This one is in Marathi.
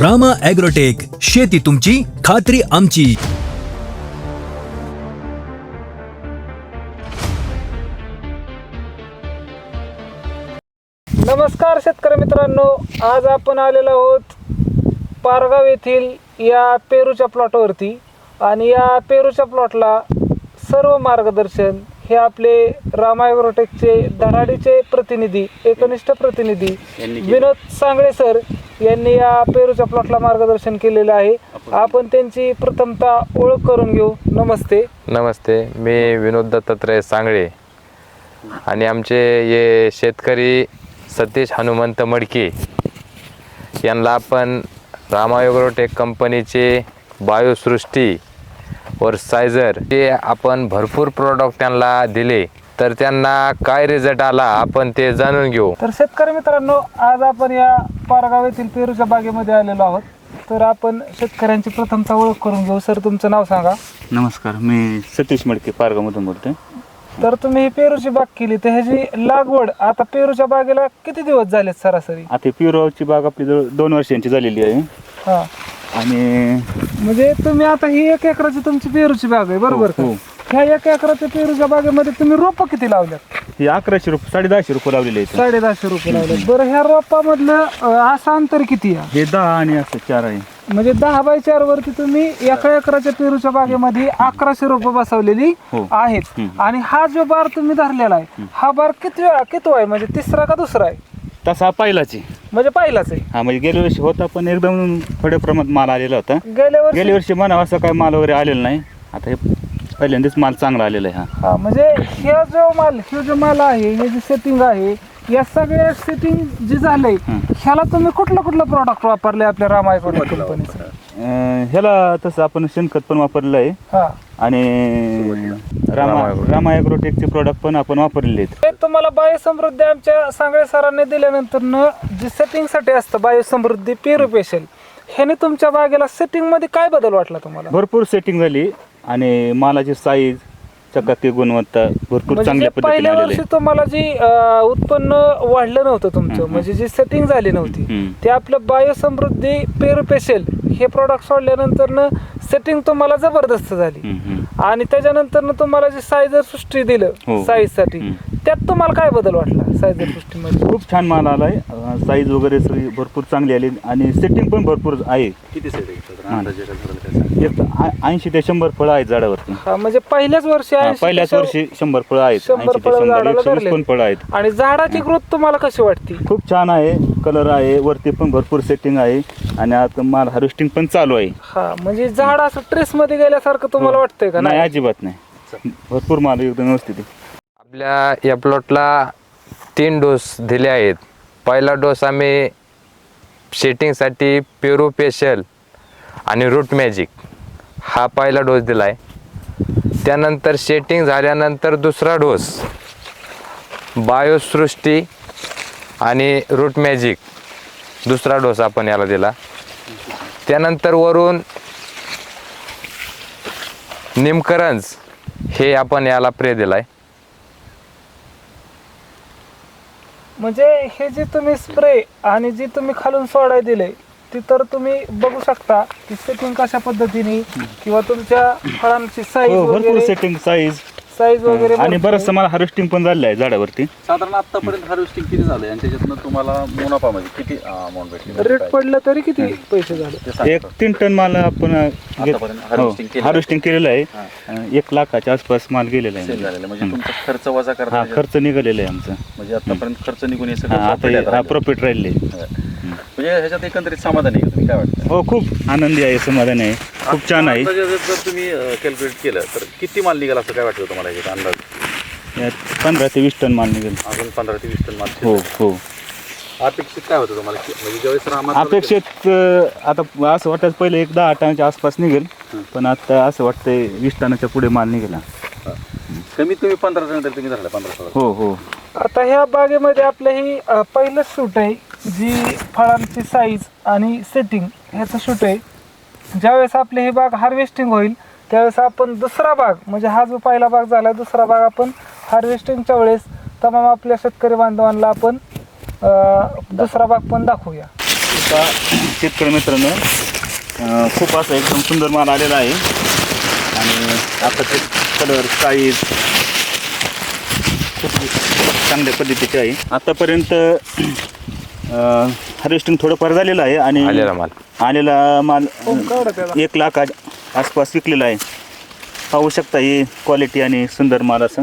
रामा ॲग्रोटेक शेती तुमची खात्री आमची. नमस्कार शेतकरी मित्रांनो आज आपण आलेलो आहोत पारगाव येथील या पेरूच्या प्लॉटवरती आणि या पेरूच्या प्लॉटला सर्व मार्गदर्शन हे आपले रामायग्रोटेकचे धडाडीचे प्रतिनिधी एकनिष्ठ प्रतिनिधी विनोद सांगळे सर यांनी या पेरूच्या प्लॉटला मार्गदर्शन केलेलं आहे. आपण त्यांची प्रथमतः ओळख करून घेऊ. नमस्ते. नमस्ते मी विनोद दत्तात्रय सांगळे. आणि आमचे हे शेतकरी सतीश हनुमंत मडके. यांना आपण रामायोग्रोटेक कंपनीचे बायोसृष्टी वर सायझर ते आपण भरपूर प्रोडक्ट त्यांना दिले. तर त्यांना काय रिझल्ट आला आपण ते जाणून घेऊ. तर शेतकरी मित्रांनो आज आपण या पारगाव येथील पेरूच्या बागेमध्ये आलेलो आहोत. तर आपण शेतकऱ्यांची प्रथमतः ओळख करून घेऊ. सर तुमचं नाव सांगा. नमस्कार मी सतीश मडके पारगावमधून बोलतोय. तर तुम्ही ही पेरूची बाग केली. तर ह्याची लागवड आता पेरूच्या बागेला किती दिवस झालेत सरासरी? आता ही पिरोची बाग आपली जवळ दोन वर्षांची झालेली आहे. हा. आणि म्हणजे तुम्ही आता ही एक एकराची तुमची पेरूची बाग आहे बरोबर का हो. ह्या एक एकराच्या पेरूच्या बागेमध्ये तुम्ही रोपं किती लावल्यात? ही अकराशे रुपये साडेदहाशे रुपये लावलेले आहेत. साडेदहाशे रुपये लावल्यात बरं ह्या रोपामधलं अं, असं अंतर किती आहे? हे दहा आणि असं चार आहे. म्हणजे दहा बाय चार वरती तुम्ही एका एकराच्या पेरूच्या बागेमध्ये अकराशे रुपये बसवलेली हो. आहेत. हम्म. आणि हा जो बार तुम्ही धरलेला आहे हा बार किती किती आहे? म्हणजे तिसरा का दुसरा आहे? तसा हा पहिलाची म्हणजे पहिलाच आहे. हा म्हणजे गेल्या वर्षी होता पण एकदम थोड्या प्रमाणात माल आलेला होता. गेल्या वर्षी? गेल्या वर्षी म्हणा असं काय माल वगैरे आलेला नाही. आता हे पहिल्यांदाच माल चांगला आलेला आहे हा. हा म्हणजे हे जो माल हे जो माल आहे हे जे सेटिंग आहे या सगळ्या सेटिंग जे झालंय. ह्याला तुम्ही कुठलं कुठलं प्रॉडक्ट वापरले आपल्या रामायकोड कंपनीचं अं, ह्याला तसं आपण शेणखत पण वापरलेलं आहे. हा. आणि रामा रामा रामा ॲग्रोटेकचे प्रोडक्ट पण आपण वापरलेले आहेत. तुम्हाला बायोसमृद्धी आमच्या सांगळे सरांनी दिल्यानंतर न जे सेटिंगसाठी असतं बायोसमृद्धी पेरू पेशल ह्याने तुमच्या बागेला सेटिंगमध्ये काय बदल वाटला तुम्हाला? भरपूर सेटिंग झाली. आणि मालाची साईज चकाकी गुणवत्ता भरपूर म्हणजे चांगल्या पद्धतीने पहिल्या आलेली वर्षी आहे तुम्हाला जी अं, उत्पन्न वाढलं नव्हतं तुमचं म्हणजे जी सेटिंग झाली नव्हती हम्म. ते आपलं बायोसमृद्धी पेरू पेशल हे प्रॉडक्ट सोडल्यानंतर सेटिंग तुम्हाला जबरदस्त झाली हम्म, हम्म. आणि त्याच्यानंतर तुम्हाला जे सायझर सृष्टी दिलं हो. साईजसाठी हम्म. त्यात तुम्हाला काय बदल वाटला सायझर सृष्टीमध्ये खूप छान माल आलाय. साईज वगैरे सगळी भरपूर चांगली आली आणि सेटिंग पण भरपूर आहे. हा. एक ऐंशी ते शंभर फळं आहेत झाडावरती. हा म्हणजे पहिल्याच वर्षी हा, 80 पहिल्याच ते वर्षी शंभर फळं आहेत. शंभर 80 ते फळं शंभर झाडाला एकशे वीस धरले. पण फळं आहेत. आणि झाडाची ग्रोथ तुम्हाला कशी वाटते? खूप छान आहे. कलर आहे वरती पण भरपूर सेटिंग आहे. आणि आता माल हार्वेस्टिंग पण चालू आहे. हा म्हणजे झाड असं ट्रेस मध्ये गेल्यासारखं तुम्हाला वाटतंय का हो. नाही नाही? अजिबात नाही. भरपूर माल एकदम व्यवस्थित आहे. आपल्या या प्लॉटला तीन डोस दिले आहेत. पहिला डोस आम्ही शेटिंगसाठी पेरू पेशल आणि रूट मॅजिक हा पहिला डोस दिला आहे त्यानंतर शेटिंग झाल्यानंतर दुसरा डोस बायोसृष्टी आणि रूट मॅजिक दुसरा डोस आपण याला दिला. त्यानंतर वरून निमकरंज हे आपण याला प्रे दिलाय. म्हणजे हे जे तुम्ही स्प्रे आणि जे तुम्ही खालून सोडाय दिले ती तर तुम्ही बघू शकता की सेटिंग कशा पद्धतीने किंवा तुमच्या फळांची साईज हो भरपूर वगैरे. सेटिंग साईज साईज वगैरे आणि बरंचसं मला हार्वेस्टिंग पण झालेलं आहे झाडावरती. साधारण आतापर्यंत हार्वेस्टिंग किती झालंय? आणि त्याच्यातनं तुम्हाला मुनाफा म्हणजे किती अमाऊंट भेटली? रेट पडलं तरी किती पैसे झाले. एक तीन टन माल आपण आतापर्यंत harvesting केलेलं आहे. हार्वेस्टिंग केलेलं आहे. अं, एक लाखाच्या आसपास माल गेलेला आहे झालेलं म्हणजे तुमचा खर्च वजा हा करता खर्च निघालेला आहे आमचा. म्हणजे आतापर्यंत खर्च निघून हे हा, आता हा प्रॉफिट राहिलं. म्हणजे ह्याच्यात एकंदरीत समाधान आहे का? तुम्ही काय वाटतं? हो खूप आनंदी आहे समाधान आहे. खूप छान आहे. जर जर तुम्ही कॅल्क्युलेट केलं तर किती माल निघाला असं काय वाटतं तुम्हाला ह्याच्यात अंदाज? यात पंधरा ते वीस टन माल निघेल. अजून पंधरा ते वीस टन माल हो शिल्लक. हो. अपेक्षित काय होतं तुम्हाला? की- म्हणजे ज्यावेळेस रामात अपेक्षित अं, आता असं वाटायचं पहिले एक दहा टनाच्या आसपास निघेल पण आता असं वाटतंय वीस टनाच्या पुढे माल निघेला. कमीत कमी पंधरा टन तरी तुम्ही झालं पंधरा सोळा हो हो. आता ह्या बागेमध्ये आपलं ही अ, पहिलं शूट आहे. जी फळांची साईज आणि सेटिंग ह्याचं शूट आहे. ज्यावेळेस आपली ही बाग हार्वेस्टिंग होईल त्यावेळेस आपण दुसरा भाग म्हणजे हा जो पहिला भाग झाला दुसरा भाग आपण हार्वेस्टिंगच्या वेळेस तमाम आपल्या शेतकरी बांधवांना आपण दुसरा भाग पण दाखवूया. आता शेतकरी मित्रांनो खूप असं एकदम सुंदर माल आलेला आहे. आणि आता ते कलर साईज खूप चांगल्या पद्धतीचे आहे. आतापर्यंत हार्वेस्टिंग थोडंफार झालेलं आहे आणि आलेला माल. आलेला माल. एक लाख आज- आसपास विकलेला आहे. पाहू शकता ही क्वालिटी आणि सुंदर माल असं.